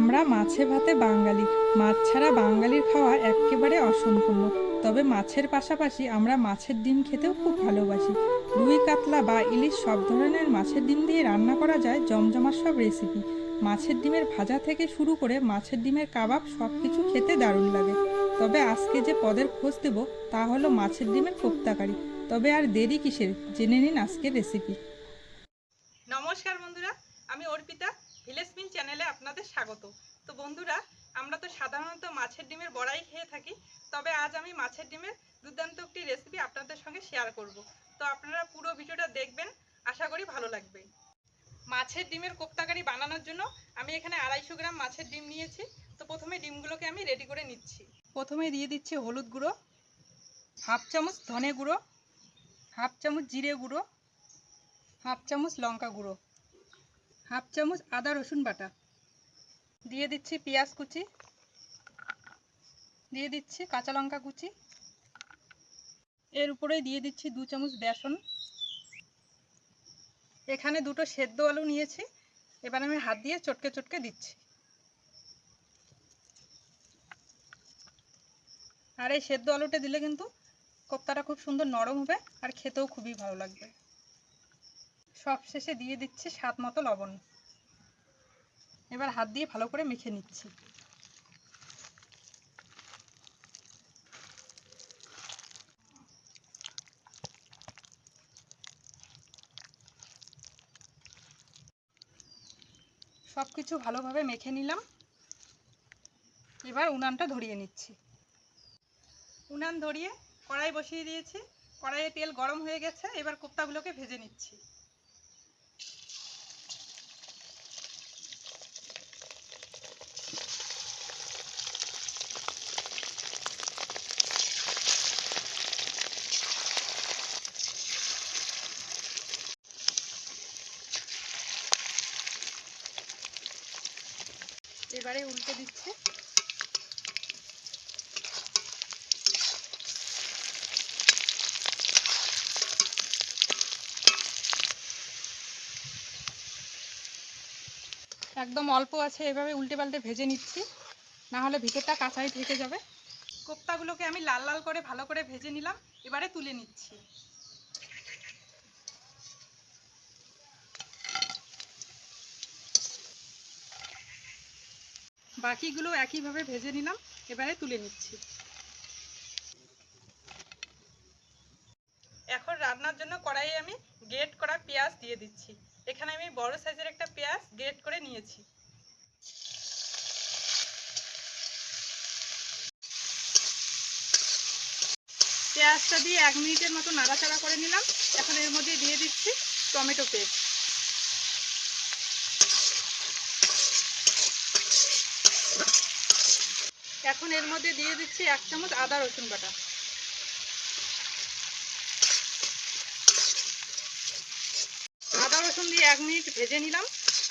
আমরা মাছে ভাতে বাঙালি। মাছ ছাড়া বাঙালির খাওয়া একেবারে অসম্পূর্ণ। তবে মাছের পাশাপাশি আমরা মাছের ডিম খেতেও খুব ভালোবাসি। রুই কাতলা বা ইলিশ সব ধরনের মাছের ডিম দিয়ে রান্না করা যায় জমজমার সব রেসিপি মাছের ডিমের ভাজা থেকে শুরু করে মাছের ডিমের কাবাব সব কিছু খেতে দারুণ লাগে। তবে আজকে যে পদের খোঁজ দেব, তা হলো মাছের ডিমের কোপ্তাকারি। তবে আর দেরি কিসের? জেনে নিন আজকের রেসিপি নমস্কার বন্ধুরা, আমি অর্পিতা। ভিলেজ চ্যানেলে আপনাদের স্বাগত। তো বন্ধুরা, আমরা তো সাধারণত মাছের ডিমের বড়াই খেয়ে থাকি, তবে আজ আমি মাছের ডিমের দুর্দান্ত একটি রেসিপি আপনাদের সঙ্গে শেয়ার করব। তো আপনারা পুরো ভিডিওটা দেখবেন, আশা করি ভালো লাগবে। মাছের ডিমের কোপ্তাকারি বানানোর জন্য আমি এখানে আড়াইশো গ্রাম মাছের ডিম নিয়েছি। তো প্রথমে ডিমগুলোকে আমি রেডি করে নিচ্ছি। প্রথমে দিয়ে দিচ্ছি হলুদ গুঁড়ো, হাফ চামচ ধনে গুঁড়ো, হাফ চামচ জিরে গুঁড়ো, হাফ চামচ লঙ্কা গুঁড়ো। হাফ চামচ আদা রসুন বাটা। দিয়ে দিচ্ছি পেঁয়াজ কুচি। দিয়ে দিচ্ছি কাঁচা লঙ্কা কুচি। এর উপরে দিয়ে দিচ্ছি দু চামচ বেসন। এখানে দুটো সেদ্ধ আলু নিয়েছি। এবার আমি হাত দিয়ে চটকে চটকে দিচ্ছি। আর এই সেদ্ধ আলুটা দিলে কিন্তু কোপ্তাটা খুব সুন্দর নরম হবে আর খেতেও খুবই ভালো লাগবে। সব শেষে দিয়ে দিচ্ছি স্বাদ মতো লবণ। এবার হাত দিয়ে ভালো করে মেখে নিচ্ছি। সব কিছু ভালোভাবে মেখে নিলাম। এবার উনানটা ধরিয়ে নিচ্ছি। উনান ধরিয়ে কড়াই বসিয়ে দিয়েছি। কড়াইয়ে তেল গরম হয়ে গেছে, এবার কোপ্তাগুলোকে ভেজে নিচ্ছি। এবারে উল্টে দিচ্ছে। একদম অল্প আছে, এভাবে উল্টে পাল্টে ভেজে নিচ্ছি। না হলে ভিতরটা কাঁচাই থেকে যাবে। কোপ্তাগুলোকে আমি লাল লাল করে ভালো করে ভেজে নিলাম, এবারে তুলে নিচ্ছি। বাকিগুলো একইভাবে ভেজে নিলাম, এবারে তুলে নিচ্ছি। এখন রান্নার জন্য কড়াইয়ে আমি গ্রেট করা পেঁয়াজ দিয়ে দিচ্ছি। এখানে আমি বড় সাইজের একটা পেঁয়াজ গ্রেট করে নিয়েছি। পেঁয়াজটা দিয়ে এক মিনিটের মতো নাড়াচাড়া করে নিলাম। এখন এর মধ্যে দিয়ে দিচ্ছি টমেটো পেস্ট। এখন এর মধ্যে দিয়ে দিচ্ছি এক চামচ আদা রসুন বাটা। আদা রসুন দিয়ে এক মিনিট ভেজে নিলাম।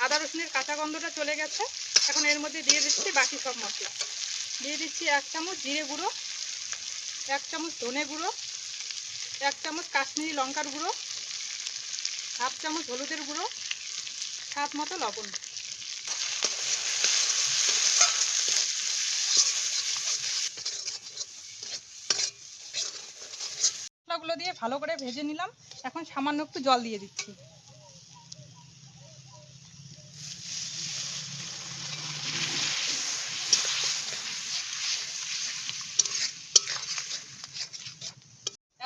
আদা রসুনের কাঁচা গন্ধটা চলে গেছে। এখন এর মধ্যে দিয়ে দিচ্ছি বাকি সব মশলা। দিয়ে দিচ্ছি এক চামচ জিরে গুঁড়ো, এক চামচ ধনে গুঁড়ো, এক চামচ কাশ্মীরি লঙ্কার গুঁড়ো, হাফ চামচ হলুদের গুঁড়ো, স্বাদ মতো লবণ। মশলাগুলো দিয়ে ভালো করে ভেজে নিলাম। এখন সামান্য একটু জল দিয়ে দিচ্ছি।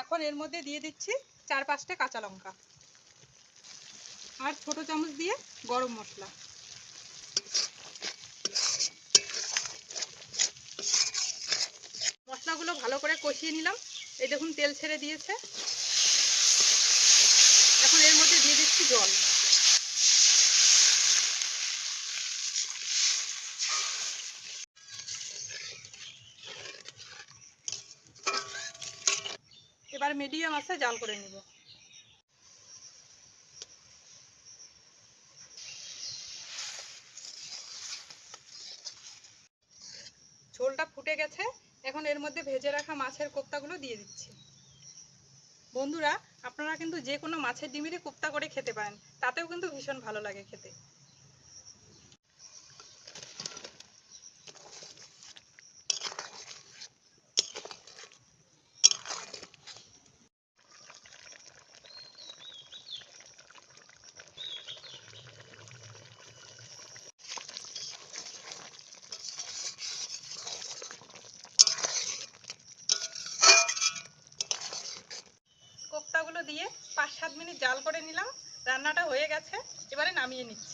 এখন এর মধ্যে দিয়ে দিচ্ছি চার পাঁচটা কাঁচা লঙ্কা আর ছোট চামচ দিয়ে গরম মশলা। মশলাগুলো ভালো করে কষিয়ে নিলাম। এই দেখুন, তেল ছেড়ে দিয়েছে। এখন এর মধ্যে দিয়ে দিচ্ছি জল। এবার মিডিয়াম আছে, জাল করে নিব। ঝোলটা ফুটে গেছে। এখন এর মধ্যে ভেজে রাখা মাছের কোপ্তাগুলো দিয়ে দিচ্ছি। বন্ধুরা, আপনারা কিন্তু যে কোনো মাছের ডিমেরই কোপ্তা করে খেতে পারেন, তাতেও কিন্তু ভীষণ ভালো লাগে খেতে। দিয়ে পাঁচ সাত মিনিট জাল করে নিলাম। রান্নাটা হয়ে গেছে। এবারে নামিয়ে নিচ্ছি।